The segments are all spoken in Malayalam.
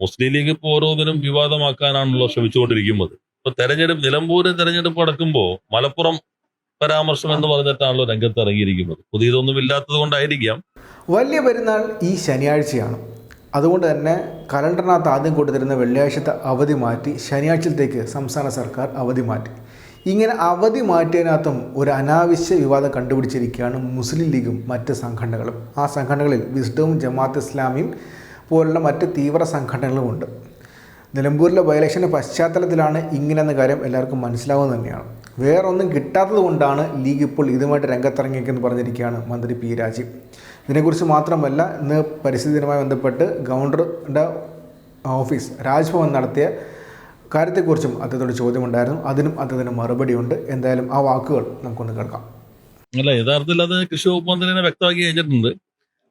മുസ്ലിം ലീഗ് ഇപ്പോൾ ഓരോന്നിനും വിവാദമാക്കാനാണല്ലോ ശ്രമിച്ചുകൊണ്ടിരിക്കുന്നത്. ഇപ്പൊ തെരഞ്ഞെടുപ്പ് നിലമ്പൂരിൽ തെരഞ്ഞെടുപ്പ് അടക്കുമ്പോൾ മലപ്പുറം പരാമർശം എന്ന് പറഞ്ഞിട്ടാണല്ലോ രംഗത്ത് ഇറങ്ങിയിരിക്കുന്നത് പുതിയതൊന്നും ഇല്ലാത്തത് കൊണ്ടായിരിക്കാം. വലിയ പെരുന്നാൾ ഈ ശനിയാഴ്ചയാണ്. അതുകൊണ്ട് തന്നെ കലണ്ടറിനകത്ത് ആദ്യം കൊടുത്തിരുന്ന വെള്ളിയാഴ്ചത്തെ അവധി മാറ്റി ശനിയാഴ്ചത്തേക്ക് സംസ്ഥാന സർക്കാർ അവധി മാറ്റി. ഇങ്ങനെ അവധി മാറ്റിയതിനകത്തും ഒരു അനാവശ്യ വിവാദം കണ്ടുപിടിച്ചിരിക്കുകയാണ് മുസ്ലിം ലീഗും മറ്റ് സംഘടനകളും. ആ സംഘടനകളിൽ വിസ്ഡവും ജമാഅത്ത് ഇസ്ലാമിയും പോലുള്ള മറ്റ് തീവ്ര സംഘടനകളുമുണ്ട്. നിലമ്പൂരിലെ ബൈലക്ഷന്റെ പശ്ചാത്തലത്തിലാണ് ഇങ്ങനെയെന്ന കാര്യം എല്ലാവർക്കും മനസ്സിലാവുന്നത് തന്നെയാണ്. വേറൊന്നും കിട്ടാത്തത് കൊണ്ടാണ് ലീഗ് ഇപ്പോൾ ഇതുമായിട്ട് രംഗത്തിറങ്ങിയെന്ന് പറഞ്ഞിരിക്കുകയാണ് മന്ത്രി പി രാജീവ്. ഇതിനെക്കുറിച്ച് മാത്രമല്ല ഇന്ന് പരിസ്ഥിതി ദിനവുമായി ബന്ധപ്പെട്ട് ഗവർണറുടെ ഓഫീസ് രാജ്ഭവൻ നടത്തിയ കാര്യത്തെക്കുറിച്ചും അദ്ദേഹത്തോട് ചോദ്യമുണ്ടായിരുന്നു. അതിനും അദ്ദേഹത്തിന് മറുപടിയുണ്ട്. എന്തായാലും ആ വാക്കുകൾ നമുക്കൊന്ന് കേൾക്കാം. അല്ല യഥാർത്ഥത്തിൽ അത് കൃഷി വകുപ്പ് മന്ത്രി തന്നെ വ്യക്തമാക്കി കഴിഞ്ഞിട്ടുണ്ട്.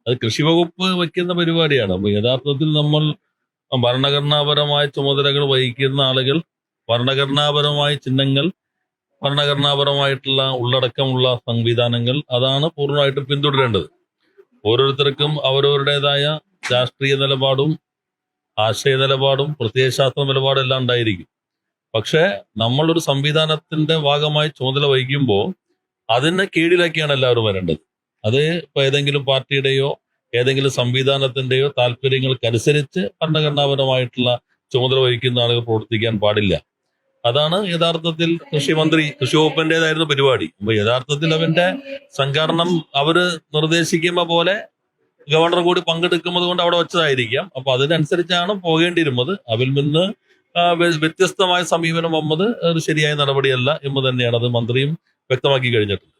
അത് കൃഷി വകുപ്പ് വയ്ക്കുന്ന പരിപാടിയാണ്. അപ്പൊ യഥാർത്ഥത്തിൽ നമ്മൾ ഭരണഘടനാപരമായ ചുമതലകൾ വഹിക്കുന്ന ആളുകൾ ഭരണഘടനാപരമായ ചിഹ്നങ്ങൾ ഭരണഘടനാപരമായിട്ടുള്ള ഉള്ളടക്കമുള്ള സംവിധാനങ്ങൾ അതാണ് പൂർണമായിട്ടും പിന്തുടരേണ്ടത്. ഓരോരുത്തർക്കും അവരവരുടേതായ രാഷ്ട്രീയ നിലപാടും ആശയ നിലപാടും പ്രത്യയശാസ്ത്ര നിലപാടും എല്ലാം ഉണ്ടായിരിക്കും. പക്ഷേ നമ്മളൊരു സംവിധാനത്തിന്റെ ഭാഗമായി ചുമതല വഹിക്കുമ്പോൾ അതിനെ കീഴിലാക്കിയാണ് എല്ലാവരും വരേണ്ടത്. അത് ഇപ്പൊ ഏതെങ്കിലും പാർട്ടിയുടെയോ ഏതെങ്കിലും സംവിധാനത്തിന്റെയോ താല്പര്യങ്ങൾക്കനുസരിച്ച് ഭരണഘടനാപരമായിട്ടുള്ള ചുമതല വഹിക്കുന്ന ആളുകൾ പ്രവർത്തിക്കാൻ പാടില്ല. അതാണ് യഥാർത്ഥത്തിൽ കൃഷിമന്ത്രി കൃഷി വകുപ്പിന്റേതായിരുന്നു പരിപാടി. അപ്പൊ യഥാർത്ഥത്തിൽ അവന്റെ സംഘടനം അവർ നിർദ്ദേശിക്കുന്ന പോലെ ഗവർണർ കൂടി പങ്കെടുക്കുന്നത് കൊണ്ട് അവിടെ വെച്ചതായിരിക്കാം. അപ്പൊ അതിനനുസരിച്ചാണ് പോകേണ്ടിയിരുന്നത്. അതിൽ നിന്ന് വ്യത്യസ്തമായ സമീപനം വന്നത് ശരിയായ നടപടിയല്ല എന്ന് തന്നെയാണ് അത് മന്ത്രിയും വ്യക്തമാക്കി കഴിഞ്ഞിട്ടുള്ളത്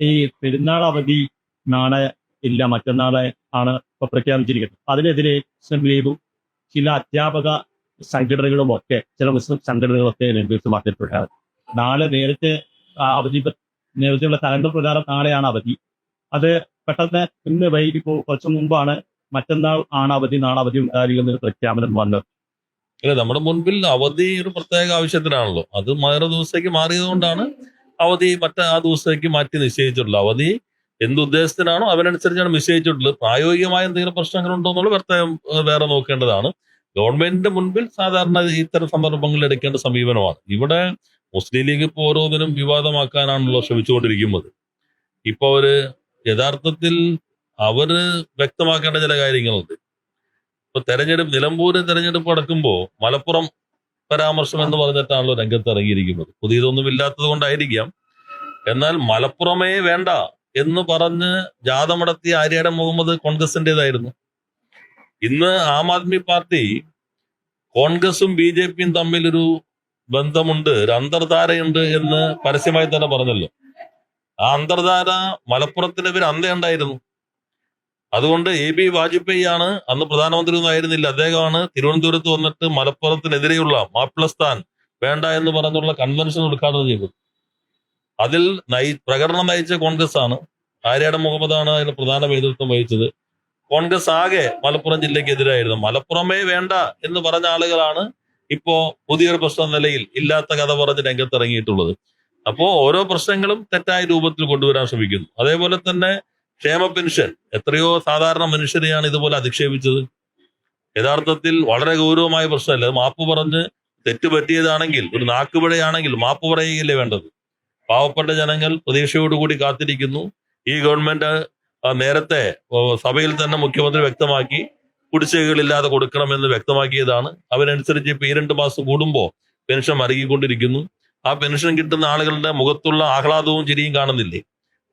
ഈ പെരുന്നാൾ അവധി നാളെ ഇല്ല മറ്റന്നാളെ ആണ് ഇപ്പൊ പ്രഖ്യാപിച്ചിരിക്കുന്നത്. അതിനെതിരെ മുസ്ലിം ലീഗും ചില അധ്യാപക സംഘടനകളും ഒക്കെ ചില മുസ്ലിം സംഘടനകളൊക്കെ നിർദ്ദേശമാക്കിയിട്ടുണ്ട് നാളെ നേരത്തെ അവധി നേരത്തെയുള്ള കലണ്ടർ പ്രകാരം നാളെയാണ് അവധി. അത് പെട്ടെന്ന് ഇന്ന് വൈകി കുറച്ചു മുമ്പാണ് മറ്റന്നാൾ ആണ് അവധി നാളെ അവധി ഉണ്ടായിരിക്കുന്ന പ്രഖ്യാപനം വന്നത്. അല്ല നമ്മുടെ മുൻപിൽ അവധി ഒരു പ്രത്യേക ആവശ്യത്തിനാണല്ലോ. അത് വേറെ ദിവസത്തേക്ക് മാറിയത് കൊണ്ടാണ് അവധി മറ്റേ ആ ദിവസത്തേക്ക് മാറ്റി നിശ്ചയിച്ചിട്ടുള്ള അവധി എന്ത് ഉദ്ദേശത്തിനാണോ അതിനനുസരിച്ചാണ് നിശ്ചയിച്ചിട്ടുള്ളത്. പ്രായോഗികമായ എന്തെങ്കിലും പ്രശ്നങ്ങളുണ്ടോ എന്നുള്ളത് പ്രത്യേകം വേറെ നോക്കേണ്ടതാണ്. ഗവൺമെന്റിന്റെ മുൻപിൽ സാധാരണ ഇത്തരം സന്ദർഭങ്ങളിൽ എടുക്കേണ്ട സമീപനമാണ്. ഇവിടെ മുസ്ലിം ലീഗ് ഇപ്പോൾ ഓരോന്നിനും വിവാദമാക്കാനാണല്ലോ ശ്രമിച്ചുകൊണ്ടിരിക്കുന്നത്. ഇപ്പൊ അവർ യഥാർത്ഥത്തിൽ അവർ വ്യക്തമാക്കേണ്ട ചില കാര്യങ്ങളുണ്ട്. ഇപ്പൊ തെരഞ്ഞെടുപ്പ് നിലമ്പൂര് തെരഞ്ഞെടുപ്പ് നടക്കുമ്പോൾ മലപ്പുറം പരാമർശം എന്ന് പറഞ്ഞിട്ടാണല്ലോ രംഗത്ത് ഇറങ്ങിയിരിക്കുന്നത്. പുതിയതൊന്നും ഇല്ലാത്തത് കൊണ്ടായിരിക്കാം. എന്നാൽ മലപ്പുറമേ വേണ്ട എന്ന് പറഞ്ഞ് ജാഥ നടത്തിയ ആര്യാടൻ മുഹമ്മദ് കോൺഗ്രസിന്റേതായിരുന്നു. ഇന്ന് ആം ആദ്മി പാർട്ടി കോൺഗ്രസും ബി ജെ പിയും തമ്മിലൊരു ബന്ധമുണ്ട് ഒരു അന്തർധാരയുണ്ട് എന്ന് പരസ്യമായി തന്നെ പറഞ്ഞല്ലോ. ആ അന്തർധാര മലപ്പുറത്തിനെതിരെ അന്തയുണ്ടായിരുന്നു. അതുകൊണ്ട് എ ബി വാജ്പേയി ആണ് അന്ന് പ്രധാനമന്ത്രി ഒന്നും ആയിരുന്നില്ല. അദ്ദേഹമാണ് തിരുവനന്തപുരത്ത് വന്നിട്ട് മലപ്പുറത്തിനെതിരെയുള്ള മാപ്പിളസ്ഥാൻ വേണ്ട എന്ന് പറഞ്ഞുള്ള കൺവെൻഷൻ ഉദ്ഘാടനം ചെയ്തത്. അതിൽ നയി പ്രകടനം നയിച്ച കോൺഗ്രസ് ആണ് ആര്യാടൻ മുഹമ്മദാണ് അതിന് പ്രധാന നേതൃത്വം വഹിച്ചത്. കോൺഗ്രസ് ആകെ മലപ്പുറം ജില്ലയ്ക്ക് എതിരായിരുന്നു മലപ്പുറമേ വേണ്ട എന്ന് പറഞ്ഞ ആളുകളാണ് ഇപ്പോ പുതിയൊരു പ്രശ്ന നിലയിൽ ഇല്ലാത്ത കഥ പറഞ്ഞ് രംഗത്തിറങ്ങിയിട്ടുള്ളത്. അപ്പോ ഓരോ പ്രശ്നങ്ങളും തെറ്റായ രൂപത്തിൽ കൊണ്ടുവരാൻ ശ്രമിക്കുന്നു. അതേപോലെ തന്നെ ക്ഷേമ പെൻഷൻ എത്രയോ സാധാരണ മനുഷ്യരെയാണ് ഇതുപോലെ അധിക്ഷേപിച്ചത്. യഥാർത്ഥത്തിൽ വളരെ ഗൗരവമായ പ്രശ്നമല്ല. മാപ്പ് പറഞ്ഞ് തെറ്റ് പറ്റിയതാണെങ്കിൽ ഒരു നാക്കുപിഴയാണെങ്കിൽ മാപ്പ് പറയുകയല്ലേ വേണ്ടത്. പാവപ്പെട്ട ജനങ്ങൾ പ്രതീക്ഷയോടുകൂടി കാത്തിരിക്കുന്നു. ഈ ഗവൺമെന്റ് നേരത്തെ സഭയിൽ തന്നെ മുഖ്യമന്ത്രി വ്യക്തമാക്കി കുടിശ്ശികകളില്ലാതെ കൊടുക്കണമെന്ന് വ്യക്തമാക്കിയതാണ്. അവരനുസരിച്ച് ഇപ്പൊ ഈ രണ്ട് മാസം കൂടുമ്പോൾ പെൻഷൻ മരകിക്കൊണ്ടിരിക്കുന്നു ആ പെൻഷൻ കിട്ടുന്ന ആളുകളുടെ മുഖത്തുള്ള ആഹ്ലാദവും ചിരിയും കാണുന്നില്ലേ?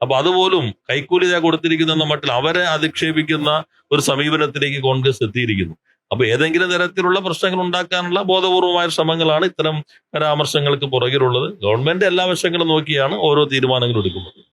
അപ്പൊ അതുപോലും കൈക്കൂലി കൊടുത്തിരിക്കുന്ന മട്ടിൽ അവരെ അധിക്ഷേപിക്കുന്ന ഒരു സമീപനത്തിലേക്ക് കോൺഗ്രസ് എത്തിയിരിക്കുന്നു. അപ്പൊ ഏതെങ്കിലും തരത്തിലുള്ള പ്രശ്നങ്ങൾ ഉണ്ടാക്കാനുള്ള ബോധപൂർവമായ ശ്രമങ്ങളാണ് ഇത്തരം പരാമർശങ്ങൾക്ക് പുറകിലുള്ളത്. ഗവൺമെന്റ് എല്ലാ വശങ്ങളും നോക്കിയാണ് ഓരോ തീരുമാനങ്ങളും എടുക്കുന്നത്.